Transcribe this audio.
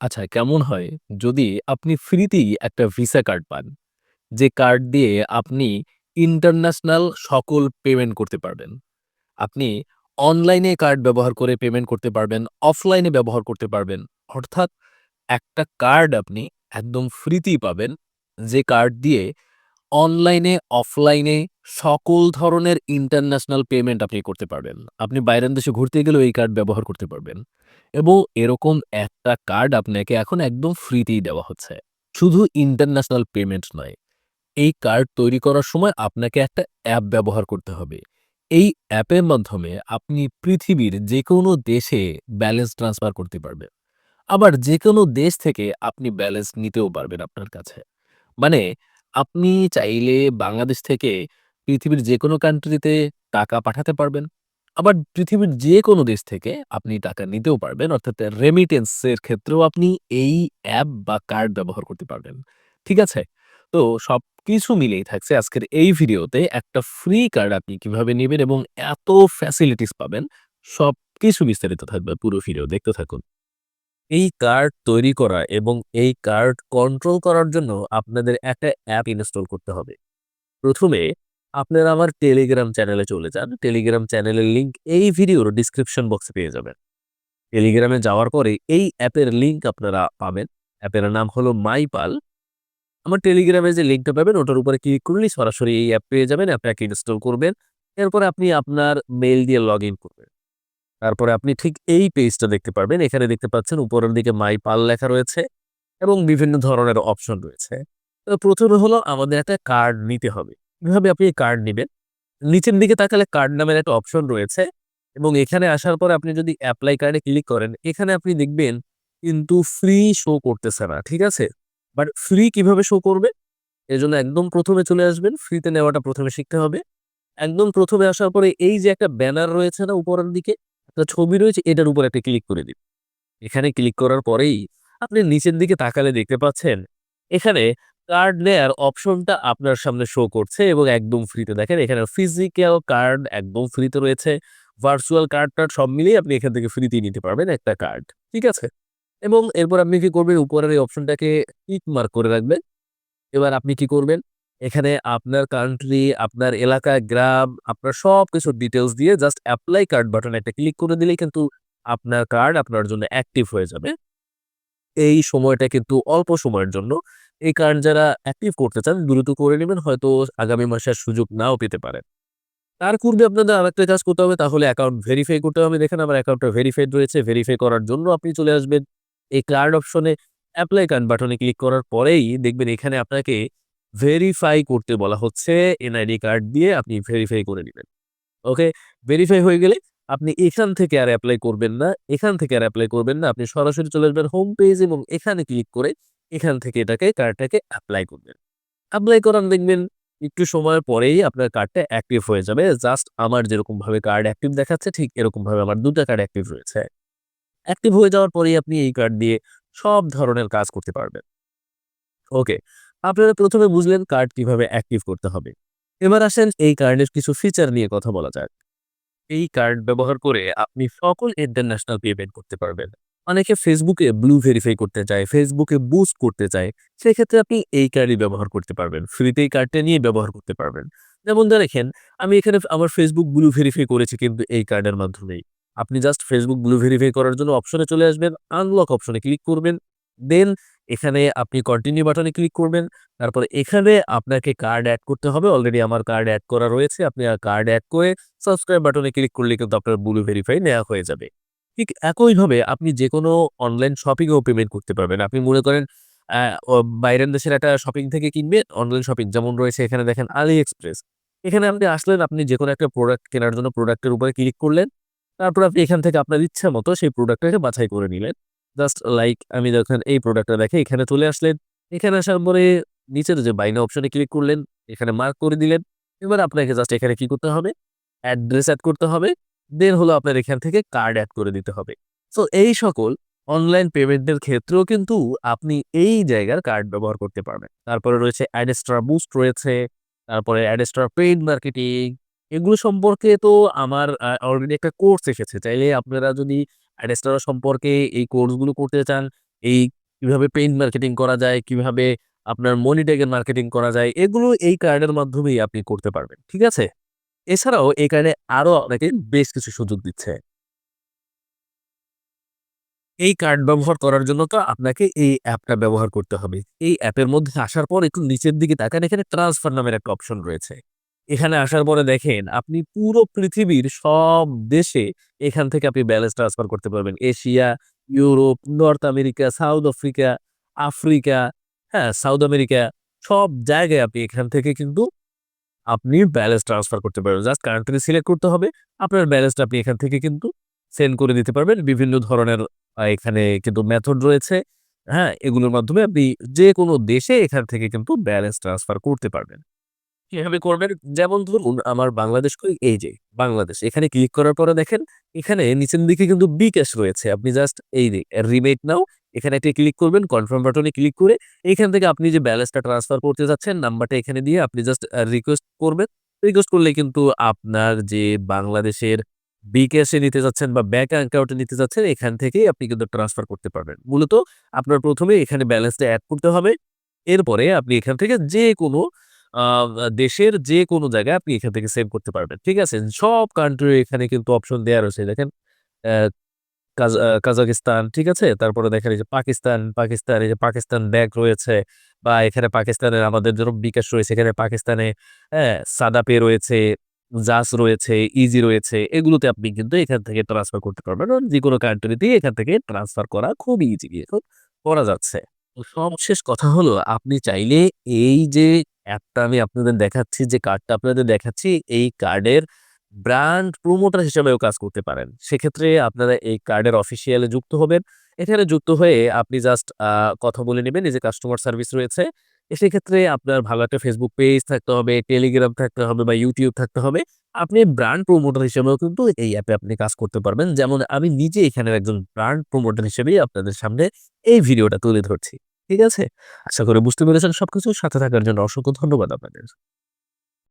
আচ্ছা কেমন হয় যদি আপনি ফ্রিতেই একটা ভিসা কার্ড পান? যে কার্ড দিয়ে আপনি ইন্টারন্যাশনাল সকল পেমেন্ট করতে পারবেন। আপনি অনলাইনে কার্ড ব্যবহার করে পেমেন্ট করতে পারবেন, অফলাইনে ব্যবহার করতে পারবেন। অর্থাৎ একটা কার্ড আপনি একদম ফ্রিতেই পাবেন, যে কার্ড দিয়ে অনলাইনে, অফলাইনে সকল ধরনের ইন্টারন্যাশনাল পেমেন্ট আপনি করতে পারবেন। আপনি বাইরের দেশে ঘুরতে গেলেও এই কার্ড ব্যবহার করতে পারবেন। এবং এরকম একটা কার্ড আপনাকে এখন একদম ফ্রিতেই দেওয়া হচ্ছে। শুধু ইন্টারন্যাশনাল পেমেন্ট নয়। এই কার্ড তৈরি করার সময় আপনাকে একটা অ্যাপ ব্যবহার করতে হবে। এই অ্যাপের মাধ্যমে আপনি পৃথিবীর যেকোনো দেশে ব্যালেন্স ট্রান্সফার করতে পারবেন। আবার যেকোনো দেশ থেকে আপনি ব্যালেন্স নিতেও পারবেন আপনার কাছে। মানে আপনি চাইলে বাংলাদেশ থেকে পৃথিবীর যেকোনো কান্ট্রিতে টাকা পাঠাতে পারবেন। আবার পৃথিবীর যেকোনো দেশ থেকে আপনি টাকা নিতেও পারবেন। অর্থাৎ রেমিটেন্সের ক্ষেত্রেও আপনি এই অ্যাপ বা কার্ড ব্যবহার করতে পারবেন। ঠিক আছে? তো সবকিছু মিলেই থাকছে আজকের এই ভিডিওতে একটা ফ্রি কার্ড আপনি কীভাবে নিবেন এবং এত ফ্যাসিলিটিস পাবেন, সবকিছু বিস্তারিত থাকবে পুরো ভিডিও দেখতে থাকুন। এই কার্ড তৈরি করা এবং এই কার্ড কন্ট্রোল করার জন্য আপনাদের একটা অ্যাপ ইনস্টল করতে হবে। প্রথমে আপনারা আমার টেলিগ্রাম চ্যানেলে চলে যান। টেলিগ্রাম চ্যানেলের লিঙ্ক এই ভিডিওর ডিসক্রিপশন বক্সে পেয়ে যাবেন। টেলিগ্রামে যাওয়ার পরে এই অ্যাপের লিঙ্ক আপনারা পাবেন। অ্যাপের নাম হলো মাইপাল। আমার টেলিগ্রামে যে লিঙ্কটা পাবেন, ওটার উপরে ক্লিক করলেই সরাসরি এই অ্যাপ পেয়ে যাবেন। অ্যাপটাকে ইনস্টল করবেন। এরপরে আপনি আপনার মেইল দিয়ে লগ ইন করবেন। তারপরে আপনি ঠিক এই পেজটা দেখতে পারবেন। এখানে দেখতে পাচ্ছেন, উপরের দিকে মাইপাল লেখা রয়েছে এবং বিভিন্ন ধরনের অপশন রয়েছে। প্রথমে হলো আমাদের একটা কার্ড নিতে হবে। কীভাবে আপনি কার্ড নেবেন নিচের দিকে তাকালে কার্ড নামের একটা অপশন রয়েছে এবং এখানে আসার পরে আপনি যদি অ্যাপ্লাই কার্ডে ক্লিক করেন, এখানে আপনি দেখবেন কিন্তু ফ্রি শো করতেছে না। ঠিক আছে? বাট ফ্রি কীভাবে শো করবে? এর জন্য একদম প্রথমে চলে আসবেন। ফ্রিতে নেওয়াটা প্রথমে শিখতে হবে। একদম প্রথমে আসার পরে এই যে একটা ব্যানার রয়েছে না উপরের দিকে? একটা ছবি রয়েছে এটার উপর একটা ক্লিক করে দিন। এখানে ক্লিক করার পরেই আপনি নিচের দিকে তাকালে দেখতে পাচ্ছেন, এখানে কার্ড নেয়ার অপশনটা আপনার সামনে শো করছে এবং একদম ফ্রিতে দেখেন এখানে ফিজিক্যাল কার্ড একদম ফ্রিতে রয়েছে। ভার্চুয়াল কার্ড-টার্ড সব মিলিয়ে আপনি এখান থেকে ফ্রিতেই নিতে পারবেন একটা কার্ড। ঠিক আছে? এবং এরপর আপনি কি করবেন উপরের এই অপশনটাকে টিক মার্ক করে রাখবেন। এবার আপনি কি করবেন? এখানে আপনার কান্ট্রি, আপনার এলাকা, গ্রাম, আপনার সবকিছুর ডিটেলস দিয়ে জাস্ট অ্যাপ্লাই কার্ড বাটনে একটা ক্লিক করে দিলেই কিন্তু আপনার কার্ড আপনার জন্য অ্যাক্টিভ হয়ে যাবে। এই সময়টা কিন্তু অল্প সময়ের জন্য। এই কার্ড যারা অ্যাক্টিভ করতে চান, দ্রুত করে নেবেন হয়তো আগামী মাসে আর সুযোগ নাও পেতে পারেন। তার পূর্বে আপনাদের আরেকটা কাজ করতে হবে, তাহলে অ্যাকাউন্ট ভেরিফাই করতে হবে। দেখেন আমার অ্যাকাউন্টটা ভেরিফাইড রয়েছে। ভেরিফাই করার জন্য আপনি চলে আসবেন এই কার্ড অপশনে অ্যাপ্লাই কার্ড বাটনে ক্লিক করার পরেই দেখবেন এখানে আপনাকে ভেরিফাই করতে বলা হচ্ছে। এনআইডি কার্ড দিয়ে আপনি ভেরিফাই করে নেবেন ওকে? ভেরিফাই হয়ে গেলে আপনি এখান থেকে আর অ্যাপ্লাই করবেন না। এখান থেকে আর অ্যাপ্লাই করবেন না। আপনি সরাসরি চলে আসবেন হোম পেজ এবং এখানে ক্লিক করে এখান থেকে এটাকে কার্ডটাকে অ্যাপ্লাই করবেন। অ্যাপ্লাই করান দেখবেন একটু সময়ের পরেই আপনার কার্ডটা অ্যাক্টিভ হয়ে যাবে। জাস্ট আমার যেরকমভাবে কার্ড অ্যাক্টিভ দেখাচ্ছে, ঠিক এরকমভাবে আমার ২ টা কার্ড অ্যাক্টিভ রয়েছে। অ্যাক্টিভ হয়ে যাওয়ার পরেই আপনি এই কার্ড দিয়ে সব ধরনের কাজ করতে পারবেন। ওকে। আপনারা প্রথমে বুঝলেন কার্ড কীভাবে অ্যাক্টিভ করতে হবে। এবার আসেন এই কার্ডের কিছু ফিচার নিয়ে কথা বলা যাক। এই কার্ড ব্যবহার করে আপনি সকল ইন্টারন্যাশনাল পেমেন্ট করতে পারবেন। অনেকে ফেসবুকে ব্লু ভেরিফাই করতে চায়, ফেসবুকে বুস্ট করতে চায়। সেক্ষেত্রে আপনি এই কার্ডই ব্যবহার করতে পারবেন। ফ্রিতে এই কার্ডটা নিয়ে ব্যবহার করতে পারবেন। যেমন দেখেন আমি এখানে আমার ফেসবুক ব্লু ভেরিফাই করেছি কিন্তু এই কার্ডের মাধ্যমেই। আপনি জাস্ট ফেসবুক ব্লু ভেরিফাই করার জন্য অপশনে চলে আসবেন, আনলক অপশনে ক্লিক করবেন। দেন এখানে আপনি কন্টিনিউ বাটনে ক্লিক করবেন। তারপরে এখানে আপনাকে কার্ড অ্যাড করতে হবে। অলরেডি আমার কার্ড অ্যাড করা রয়েছে। আপনি কার্ড অ্যাড করে সাবস্ক্রাইব বাটনে ক্লিক করলে কিন্তু আপনার ব্লু ভেরিফাই নেওয়া হয়ে যাবে। ঠিক একইভাবে আপনি যেকোনো অনলাইন শপিং এও পেমেন্ট করতে পারবেন। আপনি মনে করেন বাইরের দেশের একটা শপিং থেকে কিনবেন, অনলাইন শপিং যেমন রয়েছে এখানে দেখেন আলি এক্সপ্রেস এখানে আপনি আসলেন আপনি যেকোনো একটা প্রোডাক্ট কেনার জন্য প্রোডাক্টের উপরে ক্লিক করলেন। তারপর আপনি এখান থেকে আপনার ইচ্ছা মতো সেই প্রোডাক্টটাকে বাছাই করে নিলেন। জাস্ট লাইক আমি দেখেন এই প্রোডাক্টটা দেখে এখানে চলে আসলেন। এখানে আসার পরে নিচের যে বাই নাও অপশনে ক্লিক করলেন, এখানে মার্ক করে দিলেন। এবার আপনাকে জাস্ট এখানে কি করতে হবে? অ্যাড্রেস অ্যাড করতে হবে। দেন হলো আপনার এখান থেকে কার্ড অ্যাড করে দিতে হবে। সো এই সকল অনলাইন পেমেন্টের ক্ষেত্রেও কিন্তু আপনি এই জায়গার কার্ড ব্যবহার করতে পারবেন। তারপরে রয়েছে অ্যাডেস্ট্রা বুস্ট রয়েছে, তারপরে অ্যাডেস্ট্রা পেইড মার্কেটিং এগুলো সম্পর্কে তো আমার অলরেডি একটা কোর্স এসেছে। চাইলে আপনারা যদি অ্যাডেস্ট্রা সম্পর্কে এই কোর্সগুলো করতে চান, এই কীভাবে পেইন্ট মার্কেটিং করা যায়, কীভাবে আপনার মানি মার্কেটিং করা যায়, এগুলো এই কার্ডের মাধ্যমেই আপনি করতে পারবেন। ঠিক আছে? এছাড়াও এই কার্ডে আরও আপনাকে বেশ কিছু সুযোগ দিচ্ছে। এই কার্ড ব্যবহার করার জন্য তো আপনাকে এই অ্যাপটা ব্যবহার করতে হবে। এই অ্যাপের মধ্যে আসার পর একটু নিচের দিকে তাকান এখানে ট্রান্সফার নামের একটা অপশন রয়েছে। এখানে আসার পরে দেখেন আপনি পুরো পৃথিবীর সব দেশে এখান থেকে আপনি ব্যালেন্স ট্রান্সফার করতে পারবেন। Asia, Europe, North America, South Africa, Africa, হ্যাঁ, সাউথ আমেরিকা সব জায়গায় আপনি এখান থেকে কিন্তু আপনি ব্যালেন্স ট্রান্সফার করতে পারবেন। জাস্ট কান্ট্রি সিলেক্ট করতে হবে। আপনার ব্যালেন্সটা আপনি এখান থেকে কিন্তু সেন্ড করে দিতে পারবেন। বিভিন্ন ধরনের এখানে কিন্তু মেথড রয়েছে। হ্যাঁ? এগুলোর মাধ্যমে আপনি যেকোনো দেশে এখান থেকে কিন্তু ব্যালেন্স ট্রান্সফার করতে পারবেন। কীভাবে করবেন? যেমন ধরুন, আমার বাংলাদেশ এই যে, বাংলাদেশ। এখানে ক্লিক করার পরে দেখেন, এখানে নিচের দিকে কিন্তু বিকাশ রয়েছে। আপনি জাস্ট এই যে রিমেট নাও এখানে একটা ক্লিক করবেন, কনফার্ম বাটনে ক্লিক করে এখান থেকে আপনি যে ব্যালেন্সটা ট্রান্সফার করতে যাচ্ছেন নাম্বারটা এখানে দিয়ে আপনি জাস্ট রিকোয়েস্ট করবেন। রিকোয়েস্ট করলে কিন্তু আপনার যে বাংলাদেশের বিকাশে নিতে যাচ্ছেন বা ব্যাংক অ্যাকাউন্টে নিতে যাচ্ছেন এখান থেকেই আপনি কিন্তু ট্রান্সফার করতে পারবেন। মূলত আপনার প্রথমে এখানে ব্যালেন্সটা অ্যাড করতে হবে। এরপরে আপনি এখান থেকে যেকোনো আ দেশের যে কোনো জায়গায় আপনি এখান থেকে সেভ করতে পারবেন। ঠিক আছে? সব কান্ট্রি এখানে কিন্তু অপশন দেওয়া রয়েছে। দেখেন কাজাকিস্তান, ঠিক আছে? তারপরে দেখেন এই যে পাকিস্তান, পাকিস্তান এই যে পাকিস্তান ব্যাংক রয়েছে বা এখানে পাকিস্তানের আমাদের যেরকম বিকাশ রয়েছে এখানে পাকিস্তানে হ্যাঁ, সাদা পে রয়েছে, জাস রয়েছে, ইজি রয়েছে। এগুলোতে আপনি কিন্তু এখান থেকে ট্রান্সফার করতে পারবেন। আর যেকোনো কান্ট্রিতেই এখান থেকে ট্রান্সফার করা খুবই ইজি এখন করা যাচ্ছে। সবশেষ কথা হলো আপনি চাইলে এই যে অ্যাপটা আমি আপনাদের দেখাচ্ছি, যে কার্ডটা আপনাদের দেখাচ্ছি এই কার্ডের ব্র্যান্ড প্রমোটার হিসেবেও কাজ করতে পারেন। সেক্ষেত্রে আপনারা এই কার্ডের অফিসিয়ালে যুক্ত হবেন। এখানে যুক্ত হয়ে আপনি জাস্ট কথা বলে নেবেন এই যে কাস্টমার সার্ভিস রয়েছে। সেক্ষেত্রে আপনার ভালো একটা Facebook পেজ থাকতে হবে, টেলিগ্রাম থাকতে হবে বা ইউটিউব থাকতে হবে। আপনি ব্র্যান্ড প্রমোটার হিসেবেও কিন্তু এই অ্যাপে আপনি কাজ করতে পারবেন। যেমন আমি নিজে এখানের একজন ব্র্যান্ড প্রমোটার হিসেবেই আপনাদের সামনে এই ভিডিওটা তুলে ধরছি। ঠিক আছে? আশা করি বুঝতে পেরেছেন সবকিছু। সাথে থাকার জন্য অসংখ্য ধন্যবাদ আপনাদের।